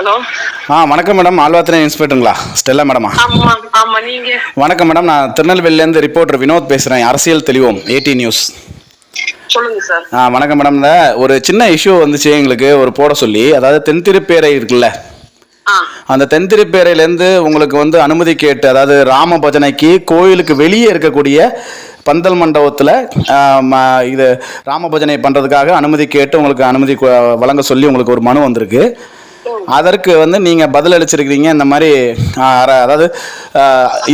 Hello. ஆ வணக்கம் madam. ஆழ்வாத்திரை இன்ஸ்பெக்டருங்களா? Stella மேடமா? வணக்கம் madam. நான் திருநெல்வேலியிலேருந்து ரிப்போர்ட்டர் வினோத் பேசுகிறேன் அரசியல் தெளிவோம். ஏடி நியூஸ் சொல்லுங்க சார். ஆ வணக்கம் மேடம். இந்த ஒரு சின்ன இஷ்யூ வந்துச்சு எங்களுக்கு ஒரு போட சொல்லி. அதாவது தென்திருப்பேரை இருக்குல்ல? அந்த தென்திருப்பேரையிலேருந்து உங்களுக்கு வந்து அனுமதி கேட்டு அதாவது ராம பஜனைக்கு கோயிலுக்கு வெளியே இருக்கக்கூடிய பந்தல் மண்டபத்தில் இது ராம பஜனை பண்ணுறதுக்காக அனுமதி கேட்டு உங்களுக்கு அனுமதி வழங்க சொல்லி உங்களுக்கு ஒரு மனு வந்திருக்கு. அதற்கு வந்து நீங்கள் பதில் அளிச்சிருக்கிறீங்க இந்த மாதிரி அற- அதாவது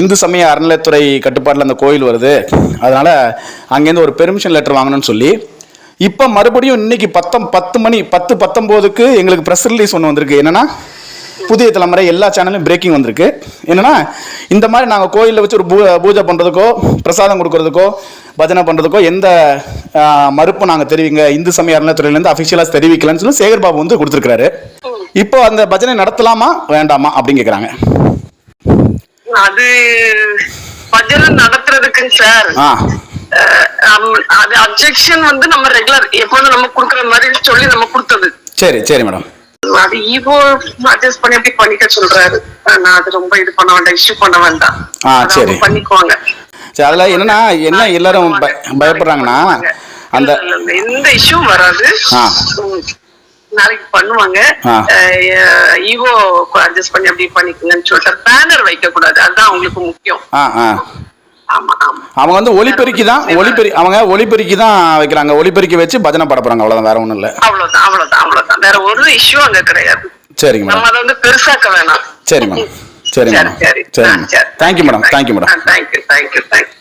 இந்து சமய அறநிலையத்துறை கட்டுப்பாட்டில் அந்த கோயில் வருது. அதனால் அங்கேருந்து ஒரு பெர்மிஷன் லெட்டர் வாங்கணும்னு சொல்லி இப்போ மறுபடியும் இன்னைக்கு பத்தம் பத்து மணி பத்து பத்தொம்போதுக்கு எங்களுக்கு ப்ரெஸ் ரிலீஸ் ஒன்று வந்திருக்கு. என்னன்னா புதிய தலைமுறை எல்லா சேனலும் பிரேக்கிங் வந்திருக்கு. என்னன்னா இந்த மாதிரி நாங்கள் கோயிலில் வச்சு ஒரு பூ பூஜை பண்ணுறதுக்கோ பிரசாதம் கொடுக்கறதுக்கோ பஜனை பண்ணுறதுக்கோ எந்த மறுப்பு மறுப்பும் நாங்கள் தெரிவிங்க. இந்து சமய அறநிலையத்துறையிலேருந்து அஃபிஷியலாக தெரிவிக்கலன்னு சொல்லி சேகர் பாபு வந்து கொடுத்துருக்காரு இப்போ அந்த பஜனை நடத்தலாமா வேண்டாமா அப்படின்னு கேட்குறாங்க அது பஜனை நடத்துறதுக்குங்க சார். அது அப்ஜெக்ஷன் வந்து நம்ம ரெகுலர் எப்போதும் நம்ம குடுக்குற மாதிரி சொல்லி நம்ம கொடுத்தது. சரி சரி மேடம். அது ஈகோ அட்ஜஸ்ட் பண்ணி அப்படி பண்ணிக்க சொல்றாரு. நான் அது ரொம்ப இது பண்ண வேண்டாம் இஷ்யூ பண்ண வேண்டாம். ஆ, சரி. பண்ணிக்குவாங்க. சரி அதில் என்னன்னா என்ன எல்லாரும் பய- பயப்படுறாங்கன்னா அந்த எந்த இஷ்யூ வராது. நாளைக்கு பண்ணுவாங்க. ஈகோ அட்ஜஸ்ட் பண்ணி அப்படி பண்ணிக்கங்கன்னு சொல்லிட்டு பேனர் வைக்க கூடாது அதுதான் அவங்களுக்கு முக்கியம். அவங்க வந்து ஒளிபெருக்கி தான் ஒளிபெரி அவங்க ஒளிபெருக்கி தான் வைக்கிறாங்க. ஒளிபெருக்கி வச்சு பஜனை பாட போகிறாங்க அவ்வளோதான் வேற ஒன்றும் இல்லை. அவ்வளவுதான் அவ்வளவுதான் அவ்வளவுதான். வேற ஒரு இஷ்யூ அங்க கிடையாது. சரிங்க நம்ம மேடம் அதை வந்து பெருசாக்க வேணாம். சரி மேடம் சரி மேடம் சரி madam thank you madam thank you madam thank you thank you thank you